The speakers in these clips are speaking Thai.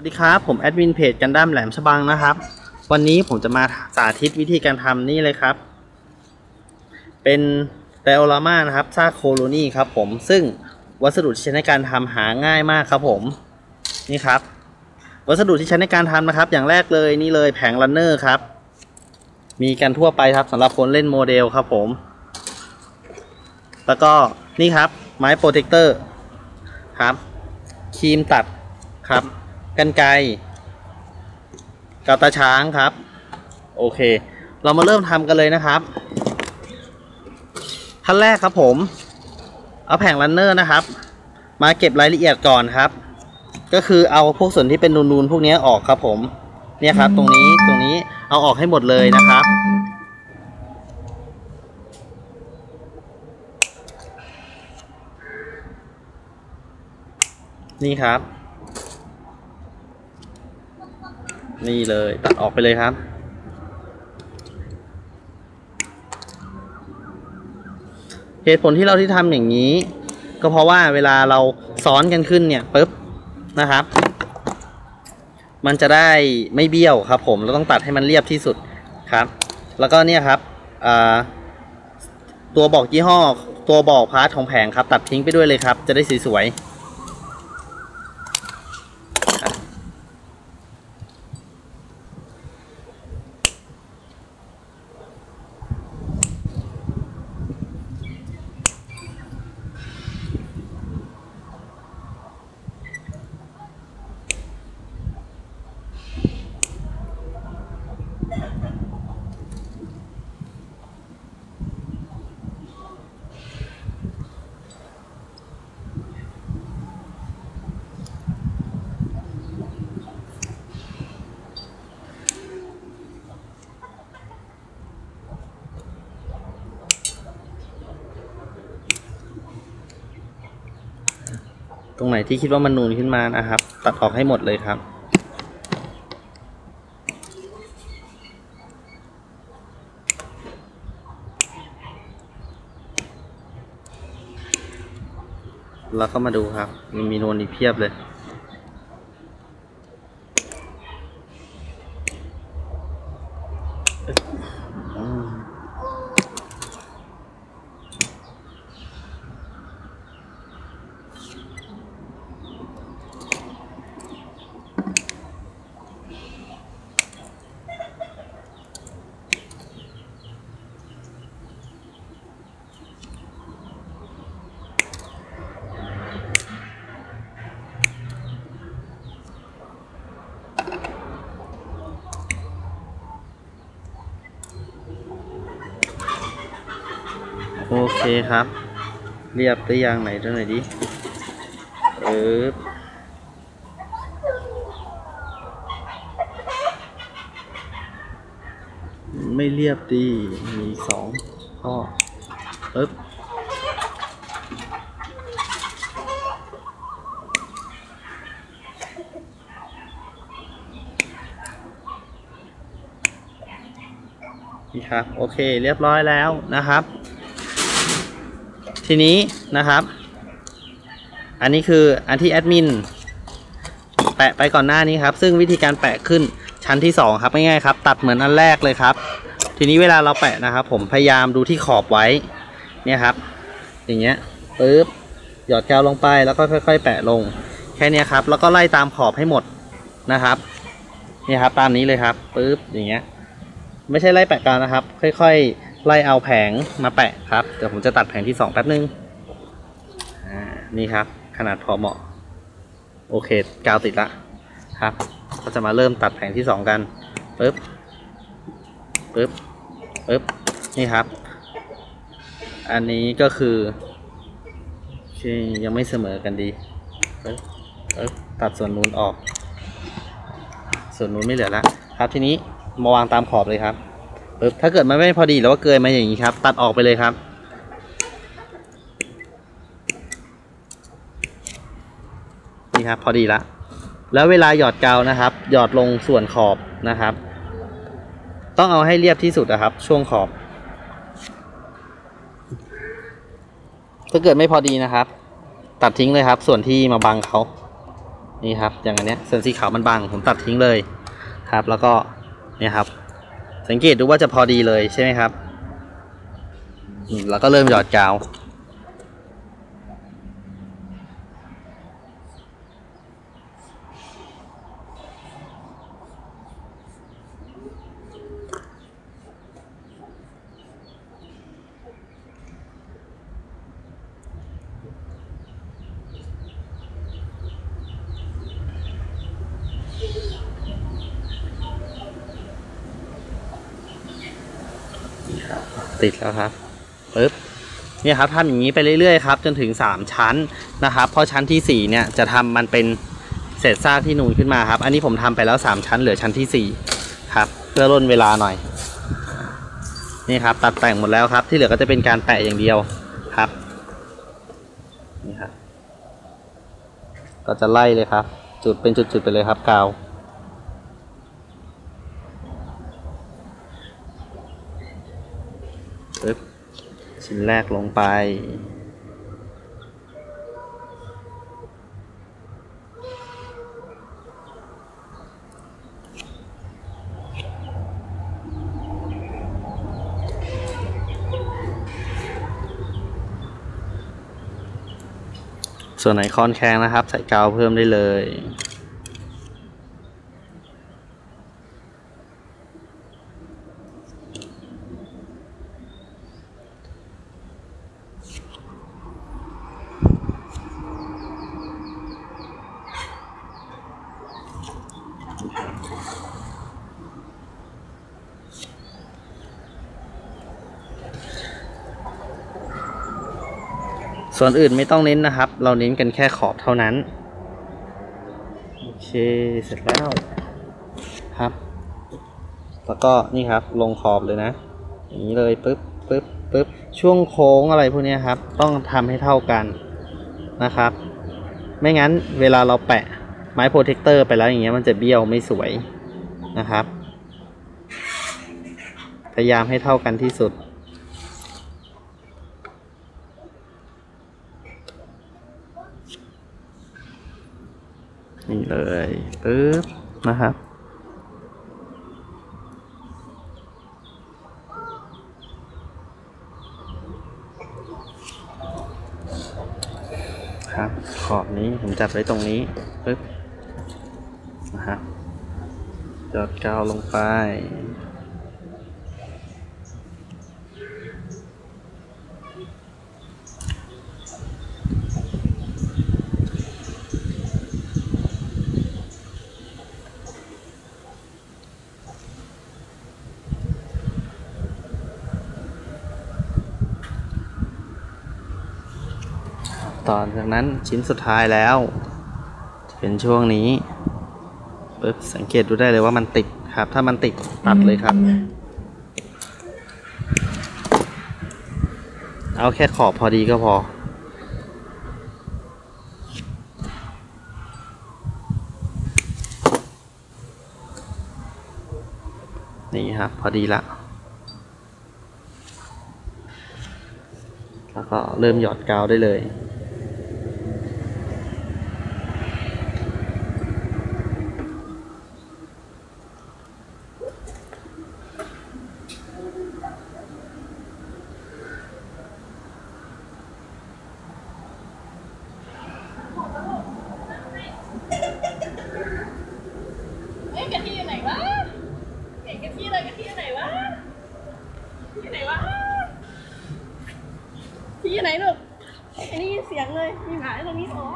วัสดีครับ ผมแอดมินเพจกันดั้มแหลมฉบังนะครับ วันนี้ผมจะมาสาธิตวิธีการทำนี่เลยครับ เป็นไดโอรามานะครับซากโคโลนีครับผมซึ่งวัสดุที่ใช้ในการทำหาง่ายมากครับผมนี่ครับ วัสดุที่ใช้ในการทำนะครับ อย่างแรกเลยนี่เลยแผงรันเนอร์ครับ มีกันทั่วไปครับสำหรับคนเล่นโมเดลครับผม แล้วก็นี่ครับไม้โปรเทคเตอร์ครับครีมตัดครับ กันไกกาวตาช้างครับ โอเค เรามาเริ่มทำกันเลยนะครับขั้นแรกครับผม เอาแผงรันเนอร์นะครับ มาเก็บรายละเอียดก่อนครับ ก็คือเอาพวกส่วนที่เป็นนูนๆพวกนี้ออกครับผม เนี่ยครับ ตรงนี้ตรงนี้เอาออกให้หมดเลยนะครับนี่ครับ นี่เลยตัดออกไปเลยครับ เหตุผลที่เราที่ทำอย่างนี้ ก็เพราะว่าเวลาเราซ้อนกันขึ้นเนี่ยปุ๊บนะครับ มันจะได้ไม่เบี้ยวครับ ผมเราต้องตัดให้มันเรียบที่สุดครับ แล้วก็เนี่ยครับตัวบอกยี่ห้อ ตัวบอกพาร์ทของแผงครับ ตัดทิ้งไปด้วยเลยครับ จะได้สวยๆ ตรงไหนที่คิดว่ามันนูนขึ้นมานะครับ ตัดออกให้หมดเลยครับ แล้วก็มาดูครับ มันมีนูนอีกเพียบเลยอืม โอเคครับ เรียบหรือยังไหนดูหนดิเออไม่เรียบดี มีสองข้อปึ๊บนี่ครับ โอเค เรียบร้อยแล้วนะครับ ทีนี้นะครับ อันนี้คืออันที่แอดมินแปะไปก่อนหน้านี้ครับ ซึ่งวิธีการแปะขึ้นชั้นที่สองครับง่ายๆครับ ตัดเหมือนอันแรกเลยครับ ทีนี้เวลาเราแปะนะครับ ผมพยายามดูที่ขอบไว้เนี่ยครับ อย่างเงี้ยปึ๊บหยอดกาวลงไปแล้วก็ค่อย ๆ แปะลงแค่นี้ครับ แล้วก็ไล่ตามขอบให้หมดนะครับเนี่ยครับตามนี้เลยครับปึ๊บอย่างเงี้ย ไม่ใช่ไล่แปะกาวนะครับ ค่อย ๆ ไล่เอาแผงมาแปะครับ เดี๋ยวผมจะตัดแผงที่สองแป๊บนึงอ่านี่ครับ ขนาดพอเหมาะ โอเคกาวติดละครับ ก็จะมาเริ่มตัดแผงที่สองกันปึ๊บปึ๊บปึ๊บนี่ครับ อันนี้ก็คือยังไม่เสมอกันดีปึ๊บปึ๊บตัดส่วนนู้นออก ส่วนนู้นไม่เหลือละครับทีนี้มาวางตามขอบเลยครับ ปึ๊บถ้าเกิดมันไม่พอดีหรือว่าเกินมาอย่างนี้ครับ ตัดออกไปเลยครับ นี่ครับพอดีละ แล้วเวลาหยอดกาวนะครับ หยอดลงส่วนขอบนะครับ ต้องเอาให้เรียบที่สุดนะครับ ช่วงขอบ ถ้าเกิดไม่พอดีนะครับ ตัดทิ้งเลยครับ ส่วนที่มาบังเขานี่ครับ อย่างอันเนี้ยส่วนสีขาวมันบางผมตัดทิ้งเลยครับ แล้วก็เนี่ยครับ สังเกตดูว่าจะพอดีเลยใช่ไหมครับ แล้วก็เริ่มหยอดกาว ติดแล้วครับปึ๊บเนี่ยครับทำอย่างนี้ไปเรื่อยๆครับจนถึง 3 ชั้นนะครับ เพราะชั้นทีสี่4เนี่ยจะทำมันเป็นเศษซากที่นูนขึ้นมาครับ อันนี้ผมทำไปแล้ว 3 ชั้นเหลือชั้นที่4ครับเพื่อล่นเวลาหน่อยนี่ครับตัดแต่งหมดแล้วครับ ที่เหลือก็จะเป็นการแปะอย่างเดียวครับนี่ครับก็จะไล่เลยครับ จุดเป็นจุดๆไปเลยครับกาว ปึ๊บชิ้นแรกลงไป ส่วนไหนคอนแข็งนะครับ ใส่กาวเพิ่มได้เลย ส่วนอื่นไม่ต้องเน้นนะครับ เราเน้นกันแค่ขอบเท่านั้น โอเค เสร็จแล้วครับ แล้วก็นี่ครับลงขอบเลยนะ อย่างนี้เลยปึ๊บปึ๊บปึ๊บช่วงโค้งอะไรพวกนี้ครับ ต้องทำให้เท่ากันนะครับ ไม่งั้นเวลาเราแปะไม้โปรเทคเตอร์ไปแล้วอย่างเงี้ยมันจะเบี้ยวไม่สวยนะครับ พยายามให้เท่ากันที่สุด นี่เลยปึ๊บนะครับ ครับขอบนี้ผมจับไว้ตรงนี้ปึ๊บนะครับจอดกาวลงไป ต่อจากนั้นชิ้นสุดท้ายแล้ว จะเป็นช่วงนี้ปึ๊บสังเกตดูได้เลยว่ามันติดครับ ถ้ามันติดตัดเลยครับ เอาแค่ขอบพอดีก็พอนี่ครับพอดีละ แล้วก็เริ่มหยอดกาวได้เลย เอ้ยกะทิอยู่ไหนวะเห็นกะทิเลยกะทิอยู่ไหนวะอยู่ไหนวะ ที่อยู่ไหนลูกอ้นี่เสียงเลย มีหมาตรงนี้อ๋อ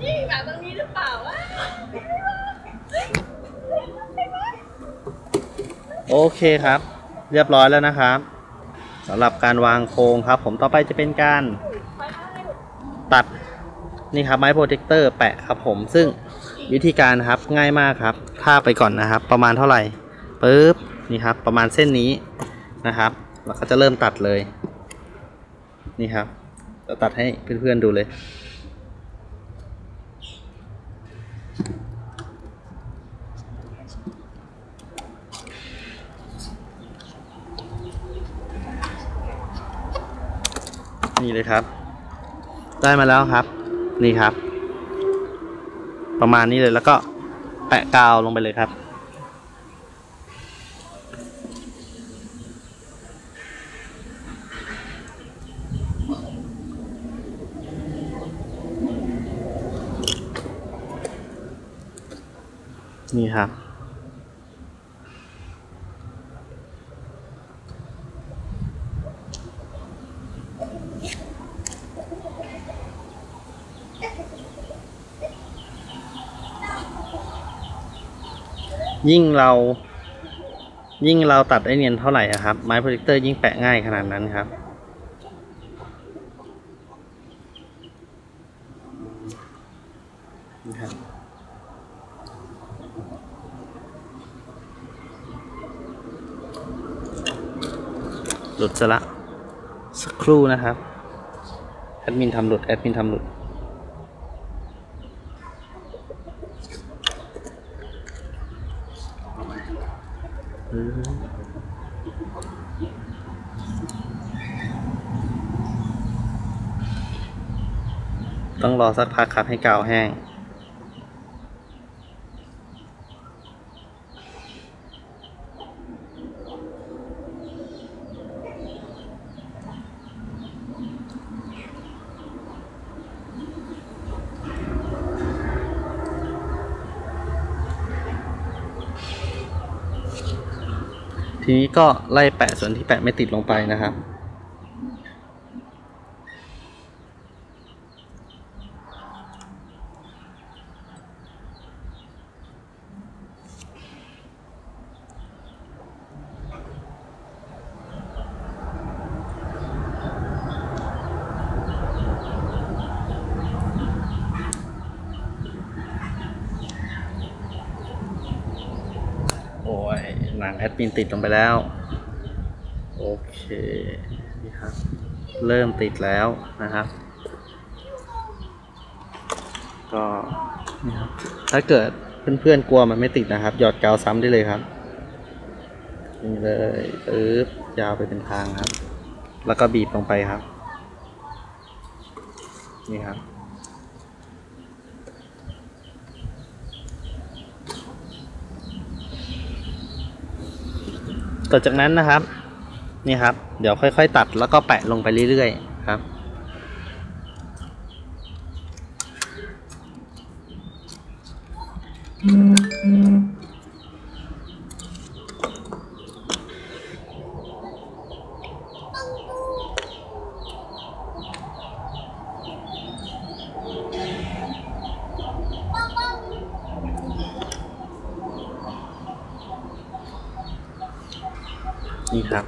นี่หมาตรงนี้หรือเปล่าวะโอเคครับ เรียบร้อยแล้วนะครับ สำหรับการวางโครงครับ ผมต่อไปจะเป็นการตัดนี่ครับไม้โปรเทคเตอร์แปะครับผมซึ่งวิธีการครับง่ายมากครับทาไปก่อนนะครับ ประมาณเท่าไหร่ปึ๊บนี่ครับ ประมาณเส้นนี้นะครับเราก็จะเริ่มตัดเลย นี่ครับจะตัดให้เพื่อนๆดูเลย นี่เลยครับ ได้มาแล้วครับ นี่ครับ ประมาณนี้เลยแล้วก็แปะกาวลงไปเลยครับ นี่ครับ ยิ่งเรายิ่งเราตัดได้เนียนเท่าไหร่ครับ ไม้โปรเจคเตอร์ยิ่งแปะง่ายขนาดนั้นครับนะครับหลุดซะละ สักครู่นะครับ แอดมินทำหลุด แอดมินทำหลุด ต้องรอสักพักครับให้กาวแห้ง ทีนี้ก็ไล่แปะส่วนที่แปะไม่ติดลงไปนะครับ โอ้ย หนังแอดมินติดลงไปแล้ว โอเคนี่ครับ เริ่มติดแล้วนะครับ ก็นี่ครับถ้าเกิดเพื่อนๆกลัวมันไม่ติดนะครับ หยอดกาวซ้ำได้เลยครับนี่เลยปึ๊บยาวไปเป็นทางครับ แล้วก็บีบลงไปครับ นี่ครับ ต่อจากนั้นนะครับ นี่ครับ เดี๋ยวค่อย ๆ ตัดแล้วก็แปะลงไปเรื่อยๆครับ นี่ครับ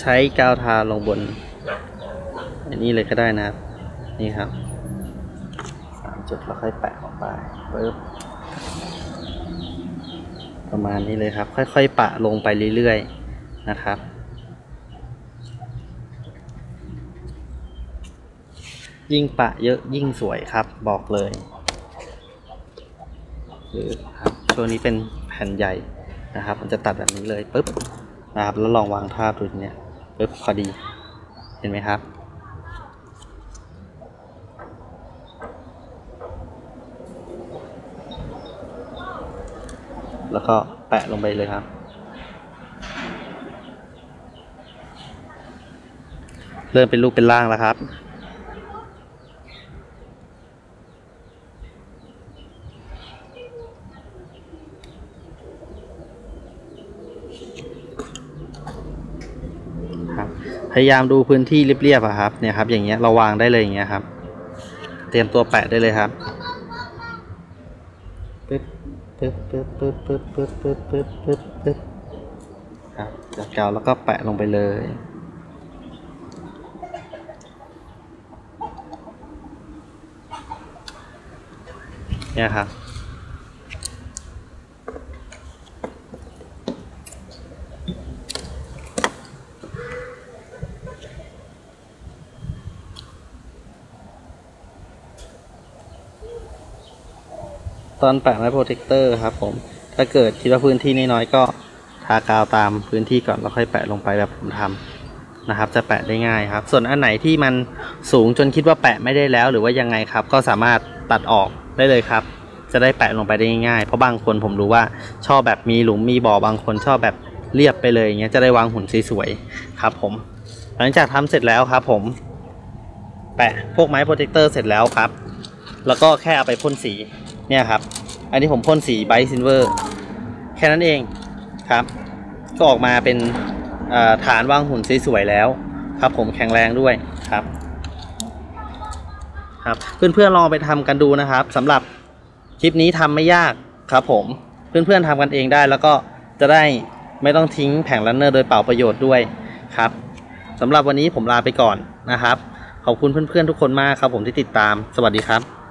ใช้กาวทาลงบน อันนี้เลยก็ได้นะครับ นี่ครับสามจุดแล้วค่อยแปะออกไปปึ๊บ ประมาณนี้เลยครับ ค่อยๆ ปะลงไปเรื่อยๆนะครับ ยิ่งปะเยอะยิ่งสวยครับบอกเลยคือครับตัวนี้เป็นแผ่นใหญ่นะครับ มันจะตัดแบบนี้เลยปุ๊บนะครับแล้วลองวางทาบดูเนี่ยปุ๊บพอดีเห็นไหมครับ แล้วก็แปะลงไปเลยครับ เริ่มเป็นรูปเป็นร่างแล้วครับ พยายามดูพื้นที่เรียบๆอะครับเนี่ยครับ อย่างเงี้ยเราวางได้เลยอย่างเงี้ยครับ เตรียมตัวแปะได้เลยครับปึ๊บ ปึ๊บปึ๊บปึ๊บปึ๊บปึ๊บปึ๊บปึ๊บปึ๊บปึ๊บครับจัดกาวแล้วก็แปะลงไปเลย เนี่ยครับ ตอนแปะไม้โปรเทคเตอร์ครับผม ถ้าเกิดคิดว่าพื้นที่น้อยๆก็ทากาวตามพื้นที่ก่อนแล้วค่อยแปะลงไปแบบผมทำนะครับ จะแปะได้ง่ายครับ ส่วนอันไหนที่มันสูงจนคิดว่าแปะไม่ได้แล้ว หรือว่ายังไงครับ ก็สามารถตัดออกได้เลยครับ จะได้แปะลงไปได้ง่ายเพราะบางคนผมรู้ว่าชอบแบบมีหลุมมีบ่อบางคนชอบแบบเรียบไปเลยอย่างเงี้ยจะได้วางหุ่นสวยๆครับผม หลังจากทำเสร็จแล้วครับผม แปะพวกไม้โปรเทคเตอร์เสร็จแล้วครับ แล้วก็แค่เอาไปพ่นสีเนี่ยครับ อันนี้ผมพ่นสีไบซินเวอร์แค่นั้นเองครับ ก็ออกมาเป็นฐานวางหุ่นสวยๆแล้วครับ ผมแข็งแรงด้วยครับครับเพื่อนๆลองไปทำกันดูนะครับสำหรับคลิปนี้ทำไม่ยากครับผมเพื่อนๆทำกันเองได้แล้วก็จะได้ไม่ต้องทิ้งแผงรันเนอร์โดยเปล่าประโยชน์ด้วยครับสำหรับวันนี้ผมลาไปก่อนนะครับ ขอบคุณเพื่อนๆทุกคนมากครับผมที่ติดตาม สวัสดีครับ